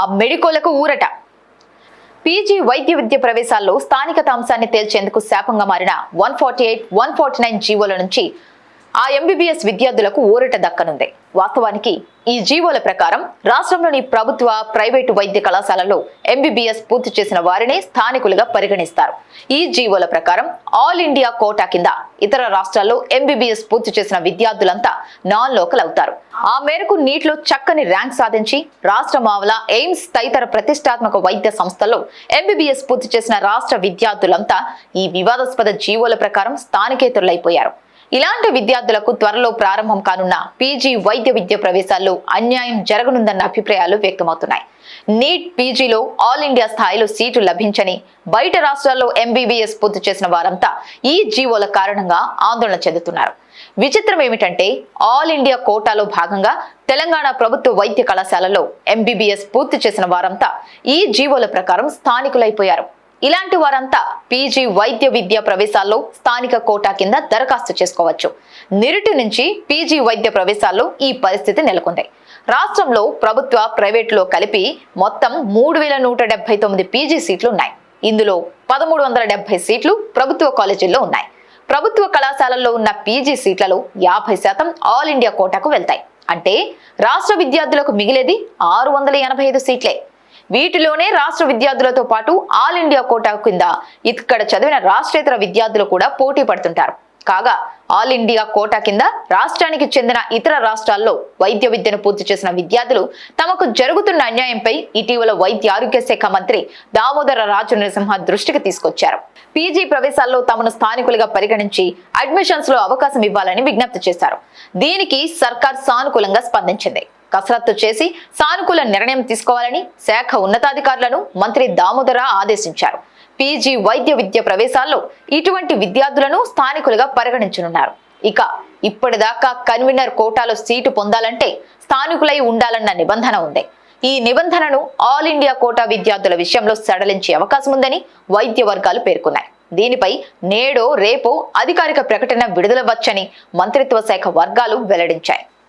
ఆ మెడికోలకు ఊరట. పీజీ వైద్య విద్య ప్రవేశాల్లో స్థానికత అంశాన్ని తేల్చేందుకు శాపంగా మారిన one forty eight one forty nine జీవోల నుంచి ఆ ఎంబీబీఎస్ విద్యార్థులకు ఊరట దక్కనుంది. వాస్తవానికి ఈ జీవోల ప్రకారం రాష్ట్రంలోని ప్రభుత్వ ప్రైవేటు వైద్య కళాశాలలో ఎంబీబీఎస్ పూర్తి చేసిన వారిని స్థానికులుగా పరిగణిస్తారు. ఈ జీవోల ప్రకారం ఆల్ ఇండియా కోటా కింద ఇతర రాష్ట్రాల్లో ఎంబీబీఎస్ పూర్తి చేసిన విద్యార్థులంతా నాన్ లోకల్ అవుతారు. ఆ మేరకు నీట్లో చక్కని ర్యాంక్ సాధించి రాష్ట్ర మావల ఎయిమ్స్ తదితర ప్రతిష్టాత్మక వైద్య సంస్థల్లో ఎంబీబీఎస్ పూర్తి చేసిన రాష్ట్ర విద్యార్థులంతా ఈ వివాదాస్పద జీవోల ప్రకారం స్థానికేతరులైపోయారు. ఇలాంటి విద్యార్థులకు త్వరలో ప్రారంభం కానున్న పీజీ వైద్య విద్య ప్రవేశాల్లో అన్యాయం జరగనుందన్న అభిప్రాయాలు వ్యక్తమవుతున్నాయి. నీట్ పీజీలో ఆల్ ఇండియా స్థాయిలో సీటు లభించని బయట రాష్ట్రాల్లో ఎంబీబీఎస్ పూర్తి చేసిన వారంతా ఈ జీవోల కారణంగా ఆందోళన చెందుతున్నారు. విచిత్రం ఏమిటంటే ఆల్ ఇండియా కోటాలో భాగంగా తెలంగాణ ప్రభుత్వ వైద్య కళాశాలలో ఎంబీబీఎస్ పూర్తి చేసిన వారంతా ఈ జీవోల ప్రకారం స్థానికులైపోయారు. ఇలాంటి వారంతా పీజీ వైద్య విద్య ప్రవేశాల్లో స్థానిక కోటా కింద దరఖాస్తు చేసుకోవచ్చు. నిరుటి నుంచి పీజీ వైద్య ప్రవేశాల్లో ఈ పరిస్థితి నెలకొంది. రాష్ట్రంలో ప్రభుత్వ ప్రైవేట్లో కలిపి మొత్తం మూడు వేల నూట డెబ్బై తొమ్మిది పీజీ సీట్లు ఉన్నాయి. ఇందులో పదమూడు వందల డెబ్బై సీట్లు ప్రభుత్వ కాలేజీల్లో ఉన్నాయి. ప్రభుత్వ కళాశాలల్లో ఉన్న పీజీ సీట్లలో యాభై శాతం ఆల్ ఇండియా కోటాకు వెళ్తాయి. అంటే రాష్ట్ర విద్యార్థులకు మిగిలేది ఆరు వందల ఎనభై ఐదు సీట్లే. వీటిలోనే రాష్ట్ర విద్యార్థులతో పాటు ఆల్ ఇండియా కోటా కింద ఇక్కడ చదివిన రాష్ట్రేతర విద్యార్థులు కూడా పోటీ పడుతుంటారు. కాగా ఆల్ ఇండియా కోటా కింద రాష్ట్రానికి చెందిన ఇతర రాష్ట్రాల్లో వైద్య విద్యను పూర్తి చేసిన విద్యార్థులు తమకు జరుగుతున్న అన్యాయంపై ఇటీవల వైద్య ఆరోగ్య శాఖ మంత్రి దామోదర రాజు నరసింహ దృష్టికి తీసుకొచ్చారు. పీజీ ప్రవేశాల్లో తమను స్థానికులుగా పరిగణించి అడ్మిషన్స్లో అవకాశం ఇవ్వాలని విజ్ఞప్తి చేశారు. దీనికి సర్కార్ సానుకూలంగా స్పందించింది. కసరత్తు చేసి సానుకూల నిర్ణయం తీసుకోవాలని శాఖ ఉన్నతాధికారులను మంత్రి దామోదర ఆదేశించారు. పీజీ వైద్య విద్య ప్రవేశాల్లో ఇటువంటి విద్యార్థులను స్థానికులుగా పరిగణించనున్నారు. ఇక ఇప్పటిదాకా కన్వీనర్ కోటాలో సీటు పొందాలంటే స్థానికులై ఉండాలన్న నిబంధన ఉంది. ఈ నిబంధనను ఆల్ ఇండియా కోటా విద్యార్థుల విషయంలో సడలించే అవకాశం ఉందని వైద్య వర్గాలు పేర్కొన్నాయి. దీనిపై నేడో రేపో అధికారిక ప్రకటన విడుదలవచ్చని మంత్రిత్వ శాఖ వర్గాలు వెల్లడించాయి.